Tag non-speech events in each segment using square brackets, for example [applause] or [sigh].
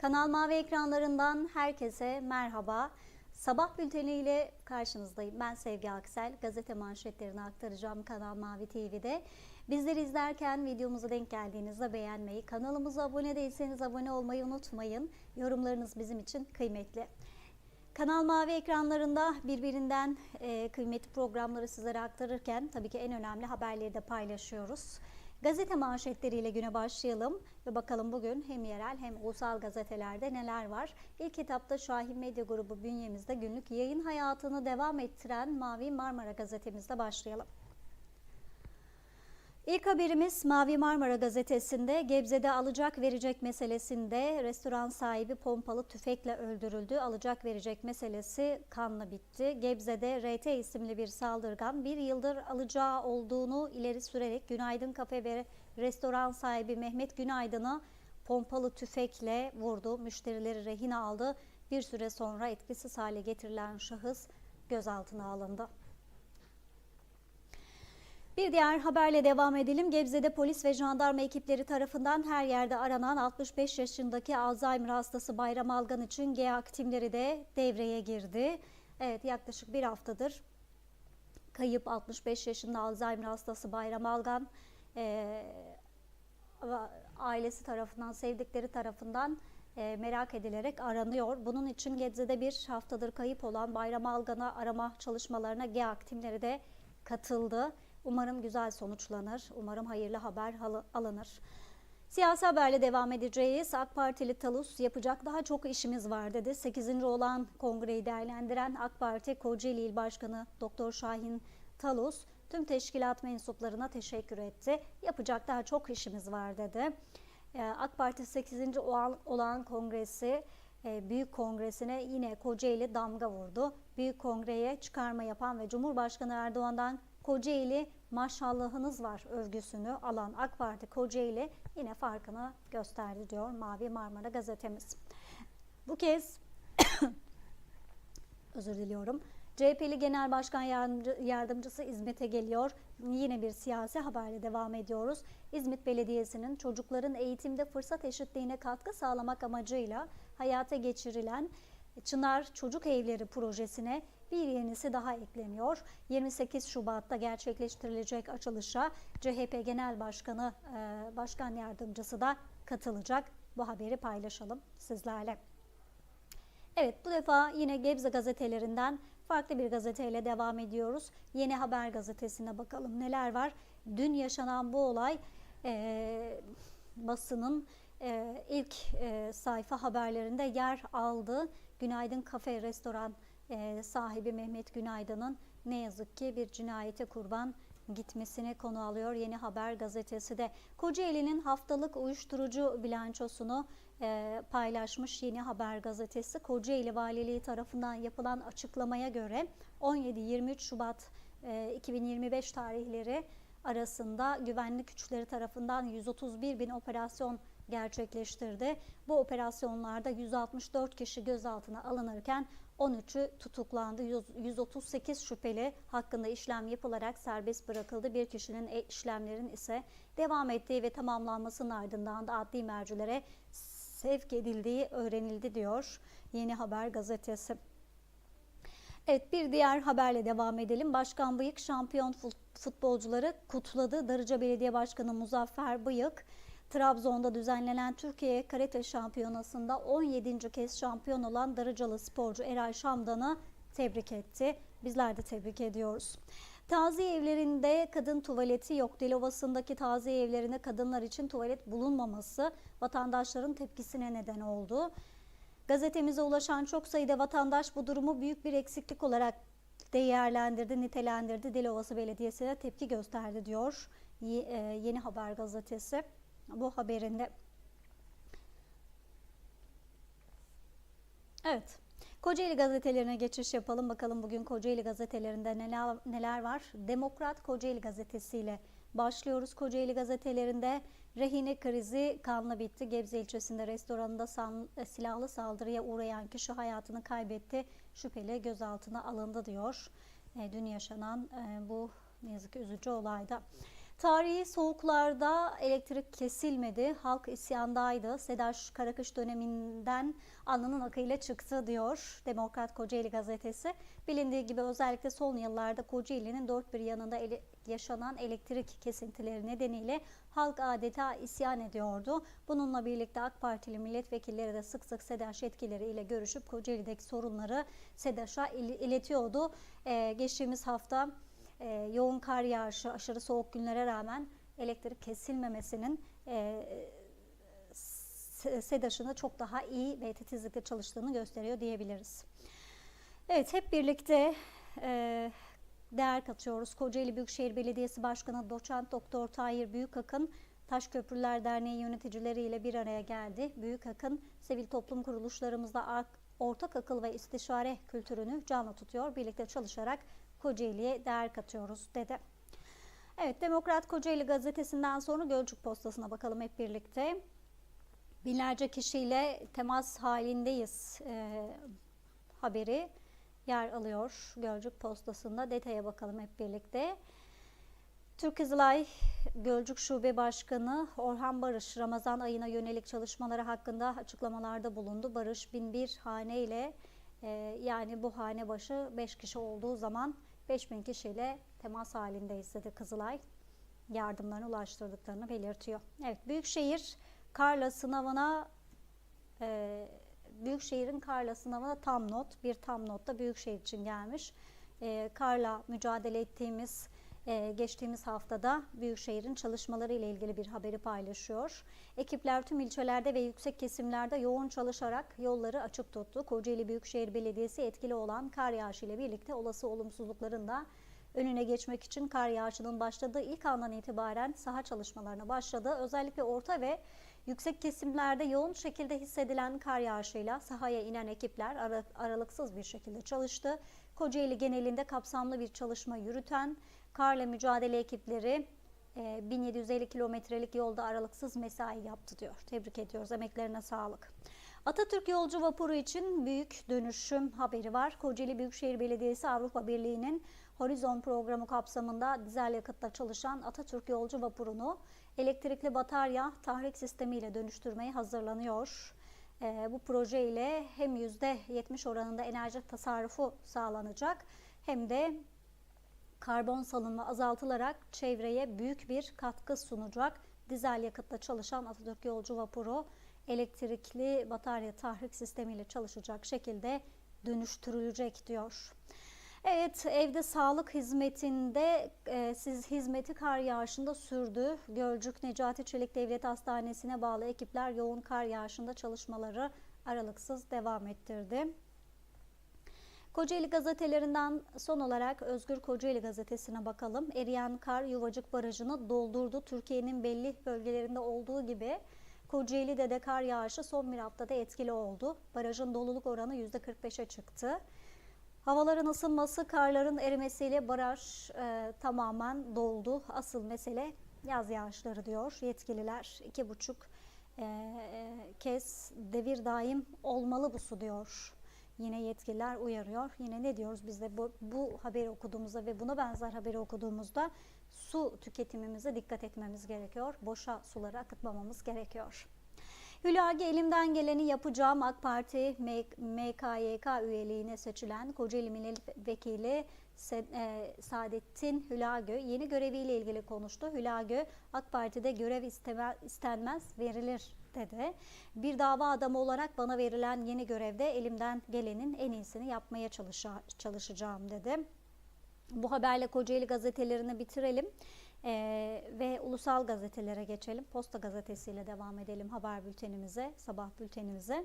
Kanal Mavi ekranlarından herkese merhaba. Sabah bülteni ile karşınızdayım. Ben Sevgi Aksel. Gazete manşetlerini aktaracağım Kanal Mavi TV'de. Bizleri izlerken videomuza denk geldiğinizde beğenmeyi, kanalımıza abone değilseniz abone olmayı unutmayın. Yorumlarınız bizim için kıymetli. Kanal Mavi ekranlarında birbirinden e, kıymetli programları sizlere aktarırken tabii ki en önemli haberleri de paylaşıyoruz. Gazete manşetleriyle güne başlayalım ve bakalım bugün hem yerel hem ulusal gazetelerde neler var. İlk etapta Şahin Medya Grubu bünyemizde günlük yayın hayatını devam ettiren Mavi Marmara gazetemizle başlayalım. İlk haberimiz Mavi Marmara gazetesinde Gebze'de alacak verecek meselesinde restoran sahibi pompalı tüfekle öldürüldü. Alacak verecek meselesi kanla bitti. Gebze'de RT isimli bir saldırgan bir yıldır alacağı olduğunu ileri sürerek Günaydın Kafe ve restoran sahibi Mehmet Günaydın'a pompalı tüfekle vurdu. Müşterileri rehin aldı. Bir süre sonra etkisiz hale getirilen şahıs gözaltına alındı. Bir diğer haberle devam edelim. Gebze'de polis ve jandarma ekipleri tarafından her yerde aranan 65 yaşındaki Alzheimer hastası Bayram Algan için GEAK timleri de devreye girdi. Evet yaklaşık bir haftadır kayıp 65 yaşında Alzheimer hastası Bayram Algan e, ailesi tarafından, sevdikleri tarafından e, merak edilerek aranıyor. Bunun için Gebze'de bir haftadır kayıp olan Bayram Algan'a arama çalışmalarına GEAK timleri de katıldı. Umarım güzel sonuçlanır. Umarım hayırlı haber alınır. Siyasi haberle devam edeceğiz. AK Partili Talus yapacak daha çok işimiz var dedi. 8. olan kongreyi değerlendiren AK Parti Kocaeli İl Başkanı Doktor Şahin Talus tüm teşkilat mensuplarına teşekkür etti. Yapacak daha çok işimiz var dedi. Ee, AK Parti 8. olan kongresi e, Büyük Kongresi'ne yine Kocaeli damga vurdu. Büyük Kongre'ye çıkarma yapan ve Cumhurbaşkanı Erdoğan'dan Kocaeli maşallahınız var övgüsünü alan AK Parti Kocaeli yine farkını gösterdi diyor Mavi Marmara gazetemiz. Bu kez [coughs] özür diliyorum. CHP'li Genel Başkan Yardımcısı İzmit'e geliyor. Yine bir siyasi haberle devam ediyoruz. İzmit Belediyesi'nin çocukların eğitimde fırsat eşitliğine katkı sağlamak amacıyla hayata geçirilen Çınar Çocuk Evleri projesine bir yenisi daha ekleniyor. 28 Şubat'ta gerçekleştirilecek açılışa CHP Genel Başkanı e, Başkan Yardımcısı da katılacak. Bu haberi paylaşalım sizlerle. Evet bu defa yine Gebze gazetelerinden farklı bir gazeteyle devam ediyoruz. Yeni Haber gazetesine bakalım neler var. Dün yaşanan bu olay e, basının e, ilk e, sayfa haberlerinde yer aldı. Günaydın Kafe Restoran e, sahibi Mehmet Günaydın'ın ne yazık ki bir cinayete kurban gitmesini konu alıyor Yeni Haber gazetesi de. Kocaeli'nin haftalık uyuşturucu bilançosunu e, paylaşmış Yeni Haber gazetesi. Kocaeli Valiliği tarafından yapılan açıklamaya göre 17-23 Şubat e, 2025 tarihleri arasında güvenlik güçleri tarafından 131 bin operasyon gerçekleştirdi. Bu operasyonlarda 164 kişi gözaltına alınırken 13'ü tutuklandı. 138 şüpheli hakkında işlem yapılarak serbest bırakıldı. Bir kişinin e, işlemlerin ise devam ettiği ve tamamlanmasının ardından da adli mercilere sevk edildiği öğrenildi diyor Yeni Haber gazetesi. Evet bir diğer haberle devam edelim. Başkan Bıyık şampiyon futbolcuları kutladı. Darıca Belediye Başkanı Muzaffer Bıyık Trabzon'da düzenlenen Türkiye Karate Şampiyonası'nda 17. kez şampiyon olan Darıcalı sporcu Eray Şamdan'ı tebrik etti. Bizler de tebrik ediyoruz. Taziye evlerinde kadın tuvaleti yok. Dilovası'ndaki taziye evlerinde kadınlar için tuvalet bulunmaması vatandaşların tepkisine neden oldu. Gazetemize ulaşan çok sayıda vatandaş bu durumu büyük bir eksiklik olarak değerlendirdi, nitelendirdi. Dilovası Belediyesi'ne tepki gösterdi diyor e, Yeni Haber gazetesi bu haberinde. Evet. Kocaeli gazetelerine geçiş yapalım. Bakalım bugün Kocaeli gazetelerinde neler, neler var? Demokrat Kocaeli gazetesiyle başlıyoruz. Kocaeli gazetelerinde rehine krizi kanla bitti. Gebze ilçesinde restoranında san, e, silahlı saldırıya uğrayan kişi hayatını kaybetti. Şüpheli gözaltına alındı diyor. E, dün yaşanan e, bu ne yazık ki üzücü olayda. Tarihi soğuklarda elektrik kesilmedi, halk isyandaydı. Sedaş Karakış döneminden alnının akıyla çıktı diyor Demokrat Kocaeli gazetesi. Bilindiği gibi özellikle son yıllarda Kocaeli'nin dört bir yanında ele, yaşanan elektrik kesintileri nedeniyle halk adeta isyan ediyordu. Bununla birlikte AK Partili milletvekilleri de sık sık SEDAŞ yetkilileriyle görüşüp Kocaeli'deki sorunları SEDAŞ'a iletiyordu. Ee, geçtiğimiz hafta e, yoğun kar yağışı, aşırı soğuk günlere rağmen elektrik kesilmemesinin e, SEDAŞ'ın çok daha iyi ve titizlikle çalıştığını gösteriyor diyebiliriz. Evet hep birlikte e, değer katıyoruz. Kocaeli Büyükşehir Belediyesi Başkanı Doçent Doktor Tahir Büyükakın Taşköprüler Derneği yöneticileriyle bir araya geldi. Büyükakın sivil toplum kuruluşlarımızda ortak akıl ve istişare kültürünü canlı tutuyor. Birlikte çalışarak Kocaeli'ye değer katıyoruz dedi. Evet Demokrat Kocaeli gazetesinden sonra Gölcük Postası'na bakalım hep birlikte. Binlerce kişiyle temas halindeyiz e, haberi yer alıyor Gölcük Postası'nda. Detaya bakalım hep birlikte. Türk Kızılay Gölcük Şube Başkanı Orhan Barış Ramazan ayına yönelik çalışmaları hakkında açıklamalarda bulundu. Barış bin bir hane ile e, yani bu hane başı 5 kişi olduğu zaman 5000 kişiyle temas halindeyiz dedi Kızılay. Yardımlarını ulaştırdıklarını belirtiyor. Evet Büyükşehir Karla sınavına e, Büyükşehir'in Karla sınavına tam not, bir tam notta Büyükşehir için gelmiş. E, Karla mücadele ettiğimiz ee, geçtiğimiz haftada Büyükşehir'in çalışmaları ile ilgili bir haberi paylaşıyor. Ekipler tüm ilçelerde ve yüksek kesimlerde yoğun çalışarak yolları açık tuttu. Kocaeli Büyükşehir Belediyesi etkili olan kar yağışı ile birlikte olası olumsuzlukların da önüne geçmek için kar yağışının başladığı ilk andan itibaren saha çalışmalarına başladı. Özellikle orta ve yüksek kesimlerde yoğun şekilde hissedilen kar yağışıyla sahaya inen ekipler aralıksız bir şekilde çalıştı. Kocaeli genelinde kapsamlı bir çalışma yürüten karla mücadele ekipleri 1750 e, kilometrelik yolda aralıksız mesai yaptı diyor. Tebrik ediyoruz. Emeklerine sağlık. Atatürk yolcu vapuru için büyük dönüşüm haberi var. Kocaeli Büyükşehir Belediyesi Avrupa Birliği'nin Horizon programı kapsamında dizel yakıtla çalışan Atatürk yolcu vapurunu elektrikli batarya tahrik sistemiyle dönüştürmeye hazırlanıyor. E, bu proje ile hem %70 oranında enerji tasarrufu sağlanacak hem de karbon salınma azaltılarak çevreye büyük bir katkı sunacak. Dizel yakıtla çalışan Atatürk Yolcu Vapuru elektrikli batarya tahrik sistemiyle çalışacak şekilde dönüştürülecek diyor. Evet evde sağlık hizmetinde e, siz hizmeti kar yağışında sürdü. Gölcük Necati Çelik Devlet Hastanesi'ne bağlı ekipler yoğun kar yağışında çalışmaları aralıksız devam ettirdi. Kocaeli gazetelerinden son olarak Özgür Kocaeli gazetesine bakalım. Eriyen kar Yuvacık Barajı'nı doldurdu. Türkiye'nin belli bölgelerinde olduğu gibi Kocaeli'de de kar yağışı son bir haftada etkili oldu. Barajın doluluk oranı %45'e çıktı. Havaların ısınması, karların erimesiyle baraj e, tamamen doldu. Asıl mesele yaz yağışları diyor yetkililer. İki buçuk e, e kez devir daim olmalı bu su diyor Yine yetkililer uyarıyor. Yine ne diyoruz biz de bu, bu haberi okuduğumuzda ve buna benzer haberi okuduğumuzda su tüketimimize dikkat etmemiz gerekiyor. Boşa suları akıtmamamız gerekiyor. Hülagi elimden geleni yapacağım AK Parti MKYK üyeliğine seçilen Kocaeli Milletvekili Saadettin Hülagö yeni göreviyle ilgili konuştu. Hülagö AK Parti'de görev istenmez verilir dedi. Bir dava adamı olarak bana verilen yeni görevde elimden gelenin en iyisini yapmaya çalışacağım dedi. Bu haberle Kocaeli gazetelerini bitirelim ee, ve ulusal gazetelere geçelim. Posta gazetesiyle devam edelim haber bültenimize, sabah bültenimize.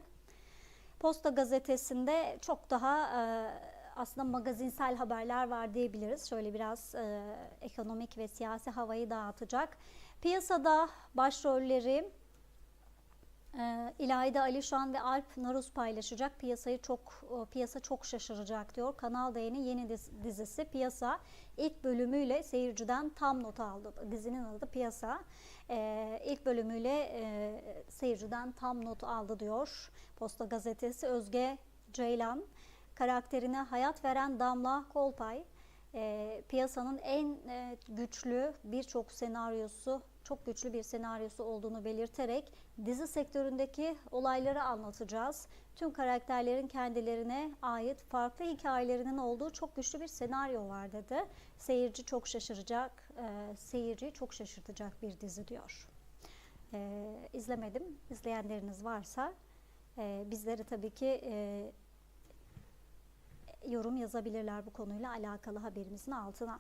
Posta gazetesinde çok daha e, aslında magazinsel haberler var diyebiliriz. Şöyle biraz e, ekonomik ve siyasi havayı dağıtacak. Piyasada başrolleri e, İlayda Alişan ve Alp Naruz paylaşacak. Piyasayı çok e, piyasa çok şaşıracak diyor. Kanal D'nin yeni dizisi Piyasa ilk bölümüyle seyirciden tam not aldı. Dizinin adı Piyasa. E, ilk bölümüyle e, seyirciden tam not aldı diyor. Posta gazetesi Özge Ceylan karakterine hayat veren Damla Kolpay e, piyasanın en e, güçlü birçok senaryosu, çok güçlü bir senaryosu olduğunu belirterek dizi sektöründeki olayları anlatacağız. Tüm karakterlerin kendilerine ait farklı hikayelerinin olduğu çok güçlü bir senaryo var dedi. Seyirci çok şaşıracak, e, seyirciyi çok şaşırtacak bir dizi diyor. E, izlemedim. İzleyenleriniz varsa e, bizlere tabii ki e, yorum yazabilirler bu konuyla alakalı haberimizin altına.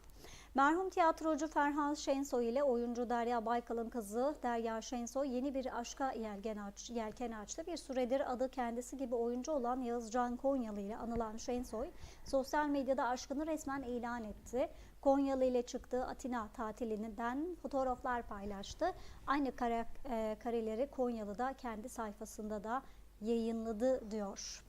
Merhum tiyatrocu Ferhan Şensoy ile oyuncu Derya Baykal'ın kızı Derya Şensoy yeni bir aşka yelken, aç, yelken açtı. Bir süredir adı kendisi gibi oyuncu olan Yağızcan Konyalı ile anılan Şensoy sosyal medyada aşkını resmen ilan etti. Konyalı ile çıktığı Atina tatilinden fotoğraflar paylaştı. Aynı kare, e, kareleri Konyalı'da kendi sayfasında da yayınladı diyor.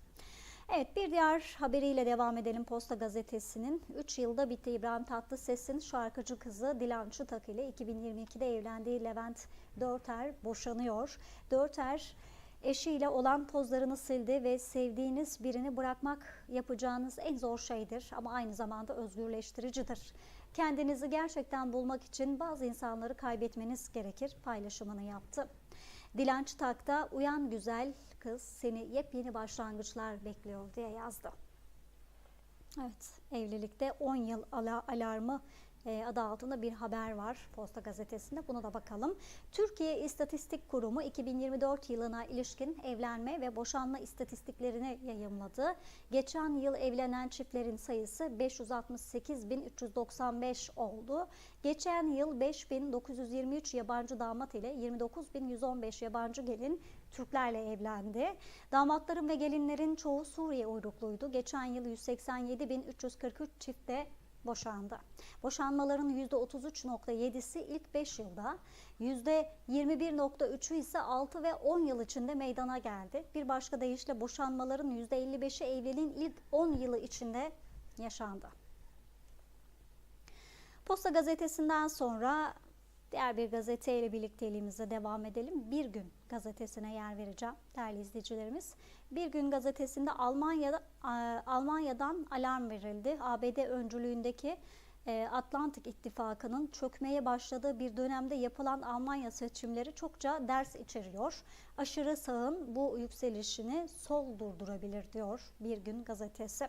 Evet bir diğer haberiyle devam edelim Posta Gazetesi'nin. 3 yılda bitti İbrahim Tatlıses'in şarkıcı kızı Dilan Çıtak ile 2022'de evlendiği Levent Dörter boşanıyor. Dörter eşiyle olan pozlarını sildi ve sevdiğiniz birini bırakmak yapacağınız en zor şeydir ama aynı zamanda özgürleştiricidir. Kendinizi gerçekten bulmak için bazı insanları kaybetmeniz gerekir paylaşımını yaptı. Dilan Çıtak da uyan güzel kız seni yepyeni başlangıçlar bekliyor diye yazdı. Evet evlilikte 10 yıl ala- alarmı e, adı altında bir haber var Posta Gazetesi'nde. Buna da bakalım. Türkiye İstatistik Kurumu 2024 yılına ilişkin evlenme ve boşanma istatistiklerini yayımladı. Geçen yıl evlenen çiftlerin sayısı 568.395 oldu. Geçen yıl 5.923 yabancı damat ile 29.115 yabancı gelin Türklerle evlendi. Damatların ve gelinlerin çoğu Suriye uyrukluydu. Geçen yıl 187.343 çifte boşandı. Boşanmaların %33.7'si ilk 5 yılda, %21.3'ü ise 6 ve 10 yıl içinde meydana geldi. Bir başka deyişle boşanmaların %55'i evliliğin ilk 10 yılı içinde yaşandı. Posta gazetesinden sonra diğer bir gazeteyle birlikteliğimize devam edelim. Bir gün gazetesine yer vereceğim değerli izleyicilerimiz. Bir gün gazetesinde Almanya'da Almanya'dan alarm verildi. ABD öncülüğündeki e, Atlantik İttifakı'nın çökmeye başladığı bir dönemde yapılan Almanya seçimleri çokça ders içeriyor. Aşırı sağın bu yükselişini sol durdurabilir diyor Bir Gün gazetesi.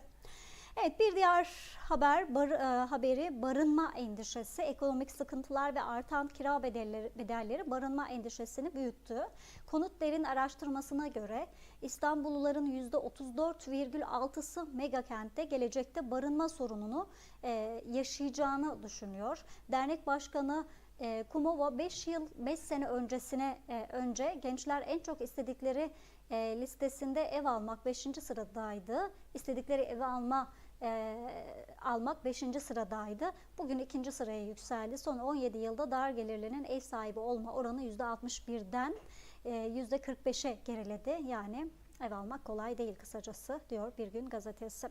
Evet bir diğer haber bar, e, haberi barınma endişesi, ekonomik sıkıntılar ve artan kira bedelleri, bedelleri barınma endişesini büyüttü. Konut Devin araştırmasına göre İstanbulluların %34,6'sı mega kentte gelecekte barınma sorununu e, yaşayacağını düşünüyor. Dernek Başkanı e, Kumova 5 yıl 5 sene öncesine e, önce gençler en çok istedikleri e, listesinde ev almak 5. sıradaydı. İstedikleri evi alma e, almak 5. sıradaydı. Bugün 2. sıraya yükseldi. Son 17 yılda dar gelirlinin ev sahibi olma oranı %61'den e, %45'e geriledi. Yani ev almak kolay değil kısacası diyor Bir Gün Gazetesi.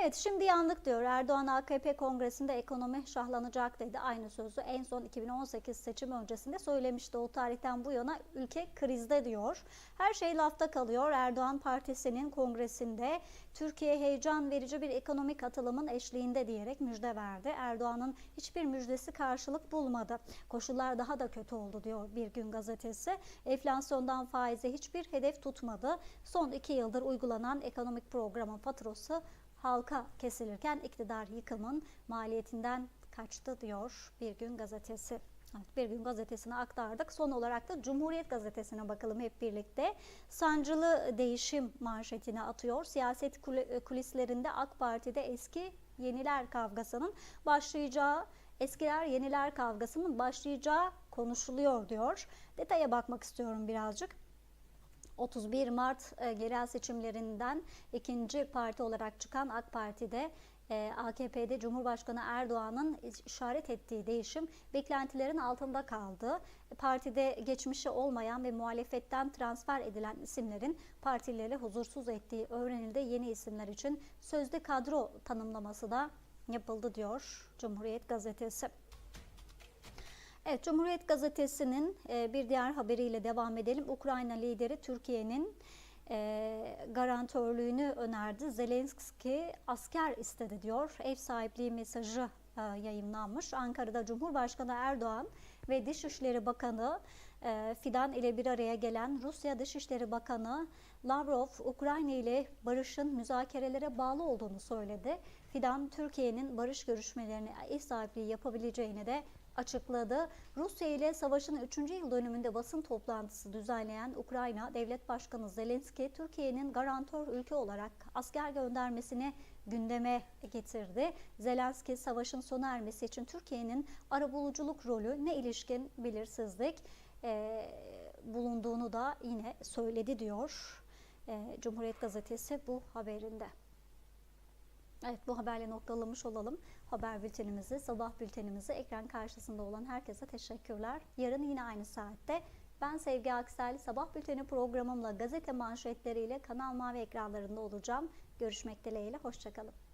Evet şimdi yandık diyor. Erdoğan AKP kongresinde ekonomi şahlanacak dedi. Aynı sözü en son 2018 seçim öncesinde söylemişti. O tarihten bu yana ülke krizde diyor. Her şey lafta kalıyor. Erdoğan partisinin kongresinde Türkiye heyecan verici bir ekonomik atılımın eşliğinde diyerek müjde verdi. Erdoğan'ın hiçbir müjdesi karşılık bulmadı. Koşullar daha da kötü oldu diyor Bir Gün Gazetesi. Enflasyondan faize hiçbir hedef tutmadı. Son iki yıldır uygulanan ekonomik programın faturası halka kesilirken iktidar yıkımın maliyetinden kaçtı diyor Bir Gün Gazetesi. Evet, bir gün gazetesine aktardık. Son olarak da Cumhuriyet Gazetesi'ne bakalım hep birlikte. Sancılı değişim manşetini atıyor. Siyaset kulislerinde AK Parti'de eski yeniler kavgasının başlayacağı eskiler yeniler kavgasının başlayacağı konuşuluyor diyor. Detaya bakmak istiyorum birazcık. 31 Mart e, yerel seçimlerinden ikinci parti olarak çıkan AK Parti'de e, AKP'de Cumhurbaşkanı Erdoğan'ın işaret ettiği değişim beklentilerin altında kaldı. Partide geçmişi olmayan ve muhalefetten transfer edilen isimlerin partileri huzursuz ettiği öğrenildi. Yeni isimler için sözde kadro tanımlaması da yapıldı diyor Cumhuriyet Gazetesi. Evet, Cumhuriyet Gazetesi'nin e, bir diğer haberiyle devam edelim. Ukrayna lideri Türkiye'nin e, garantörlüğünü önerdi. Zelenski asker istedi diyor. Ev sahipliği mesajı e, yayınlanmış. Ankara'da Cumhurbaşkanı Erdoğan ve Dışişleri Bakanı e, Fidan ile bir araya gelen Rusya Dışişleri Bakanı Lavrov, Ukrayna ile barışın müzakerelere bağlı olduğunu söyledi. Fidan, Türkiye'nin barış görüşmelerine ev sahipliği yapabileceğini de açıkladı. Rusya ile savaşın 3. yıl dönümünde basın toplantısı düzenleyen Ukrayna Devlet Başkanı Zelenski, Türkiye'nin garantör ülke olarak asker göndermesini gündeme getirdi. Zelenski savaşın sona ermesi için Türkiye'nin arabuluculuk rolü ne ilişkin belirsizlik e, bulunduğunu da yine söyledi diyor e, Cumhuriyet Gazetesi bu haberinde. Evet bu haberle noktalamış olalım. Haber bültenimizi, sabah bültenimizi ekran karşısında olan herkese teşekkürler. Yarın yine aynı saatte ben Sevgi Aksel sabah bülteni programımla gazete manşetleriyle Kanal Mavi ekranlarında olacağım. Görüşmek dileğiyle, hoşçakalın.